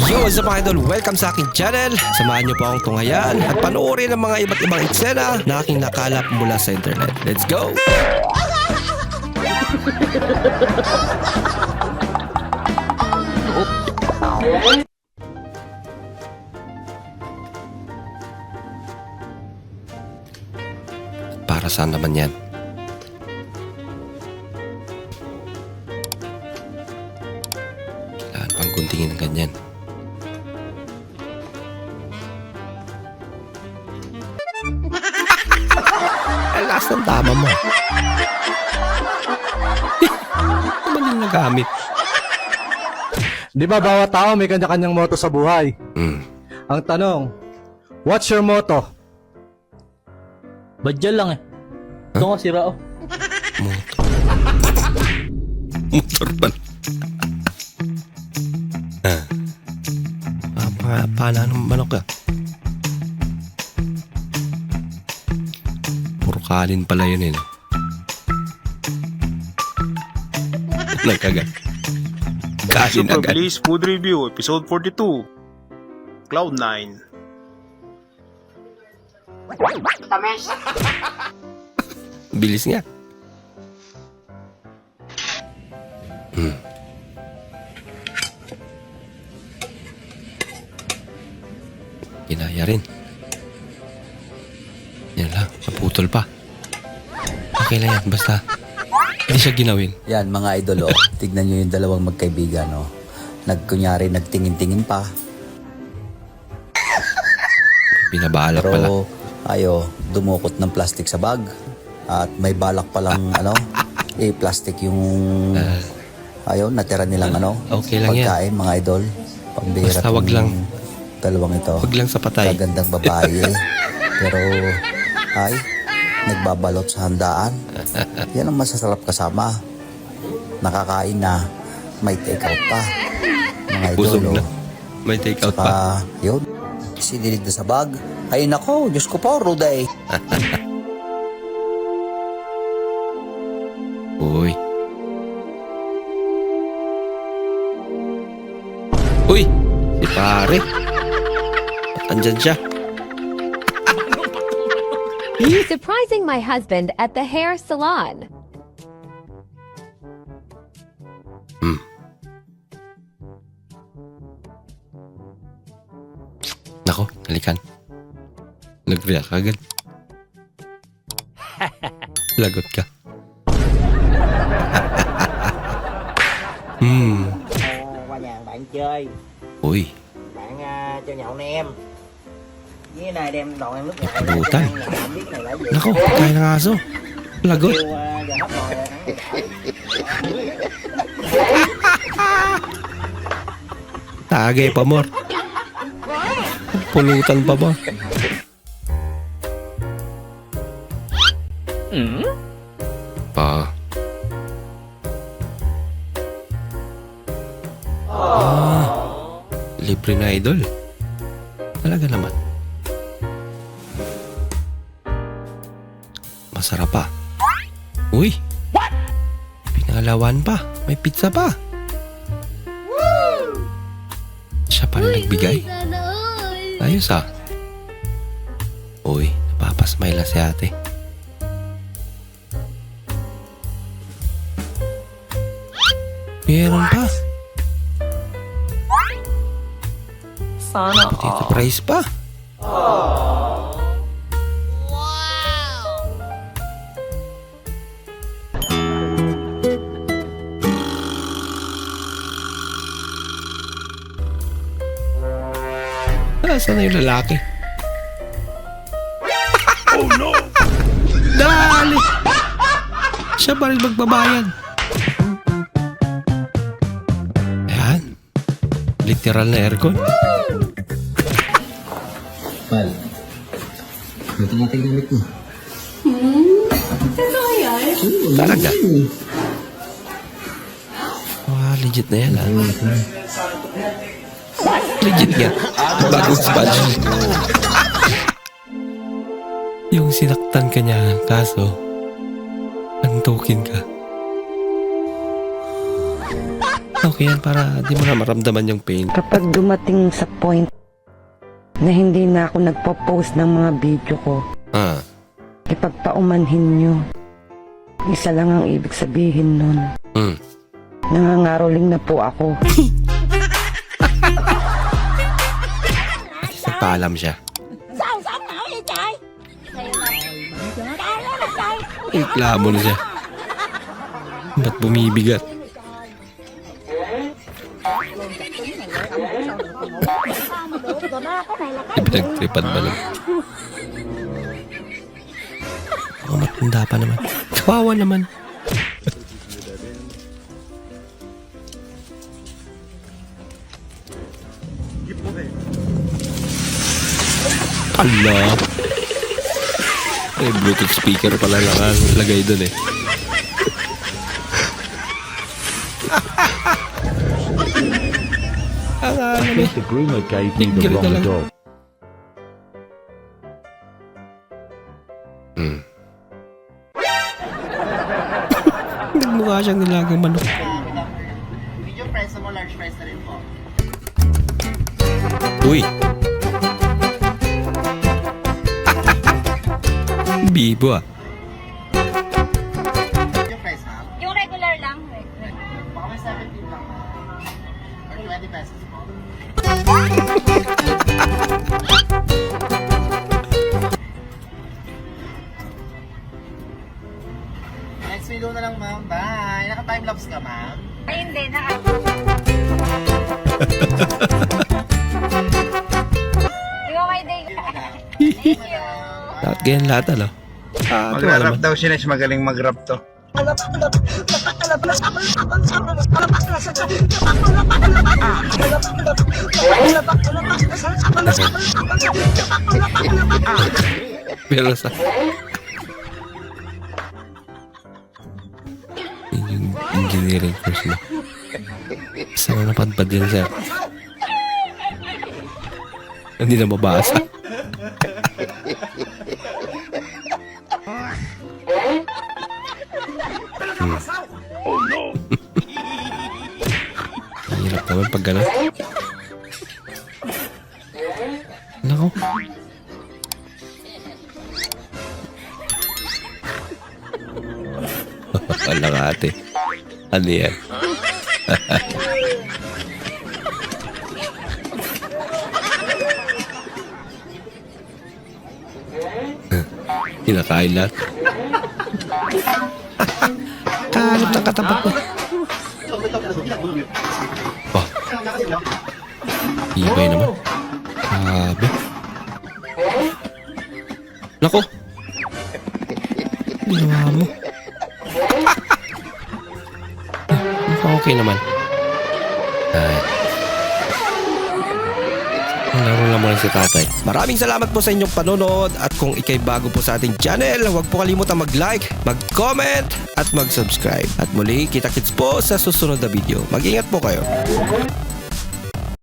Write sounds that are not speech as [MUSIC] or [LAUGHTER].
Yo, what's up mga idol? Welcome sa aking channel. Samahan niyo po akong tunghayan at panoorin ang mga iba't ibang eksena na aking nakalap mula sa internet. Let's go! Para saan naman yan? Kailangan pang guntingin ng ganyan. Lakas ng tama mo. [LAUGHS] Ano ba yung nagamit? Di ba bawat tao may kanya-kanyang moto sa buhay? Hmm. Ang tanong, what's your motto? Ba't dyan lang eh? Ito nga sira oh. Motor. Motor pa. ah. Ah, pa, paano ng manok ka? Kanin pala yun eh. Nagkagat. Kanin Super agad. Bliss Food Review, Episode 42. Cloud9. Bilis nga. Hmm. Kinaya rin. Yan lang, naputol pa. Okay lang yan, basta hindi siya ginawin. Yan mga idol oh. Tignan nyo yung dalawang magkaibigan oh. Nagkunyari nagtingin-tingin pa. Binabalak pala. Pero ayo, dumukot ng plastic sa bag. At may balak palang [LAUGHS] ano, eh plastic yung ayo, natira nilang ano, Ah. okay lang yan. pagkain mga idol. Pambira Basta wag tong lang. Dalawang ito. Huwag lang sa patay. Kagandang babae. [LAUGHS] Pero ay, nagbabalot sa handaan. Yan ang masasarap kasama. Nakakain na, may take out pa. Mga idol, Busog oh. na. May take out pa. Yun, sinilid na sa bag. Ay nako, Diyos ko po, Ruday. [LAUGHS] Uy. Uy! Si pare. Andyan siya? Surprising my husband at the hair salon. Nako, halikan. Nag-react agad. [LAUGHS] Lagot ka. [LAUGHS] hmm. À, qua nhà bạn chơi Uy, bạn à, cho nhậu nem với này đem tay. nhà bạn biết này là gì nako, kaya ng aso. Lagot. Tagay pa mo. Pulutan pa ba? Pa. Ah, libre na idol. Talaga naman. Masarap pa. Uy! Pinangalawan pa. May pizza pa. Siya pa rin nagbigay. Ayos ah. Uy, napapasmile na si ate. Meron pa. Sana Potato fries pa. Nasaan na yung lalaki? oh no! Dali! Siya pa rin magbabayad. Ayan. Literal na aircon. Pal, ito nga tingnan mo. Talaga. Wow, legit na yan ah. Legit nga. Bagong sponge. Yung sinaktan ka niya, kaso, antukin ka. Okay yan para di mo na maramdaman yung pain. Kapag dumating sa point na hindi na ako nagpo-post ng mga video ko, Ah, ipagpaumanhin nyo. Isa lang ang ibig sabihin nun. mm. Nangangaroling na po ako. [LAUGHS] Paalam siya. Reklamo na siya. Ba't bumibigat? Pinagtripan ba lang? Oh, matanda pa naman. Kawawa naman. Allah. Eh, Bluetooth speaker pala nakalagay dun eh. [LAUGHS] Ang ano eh. The groomer gave me the wrong dog. Hmm. [LAUGHS] Nagmukha siyang nilagang manok. Medium fries mo, large fries na rin po. Uy! Bibo ah. Ma'am. Yung regular lang. Baka may 17 lang. Or 20 pesos po. Next video na lang, ma'am. Bye. Naka-timelapse ka, ma'am. Ay, hindi. Naka... [LAUGHS] Ikaw may day. Thank you. Lahat ganyan lahat ano. Ah, ito Mag-rap naman. daw siya na magaling mag-rap to. Pero sa... Yun yung engineering course na napadpad yan sir? Hindi na mabasa. Hmm. Ang Hirap naman pag gano'n. Nako. [LAUGHS] Wala ka ate. Ano yan? [LAUGHS] Kinakain lahat. Kalap na katapat mo. Oh. Ibay naman. Grabe. Nako. Ginawa mo. [LAUGHS] Okay naman. Ay. Laro lang muna si tatay. Maraming salamat po sa inyong panonood at kung ikay bago po sa ating channel, huwag po kalimutan mag-like, mag-comment at mag-subscribe. At muli, kita-kits po sa susunod na video. Mag-ingat po kayo.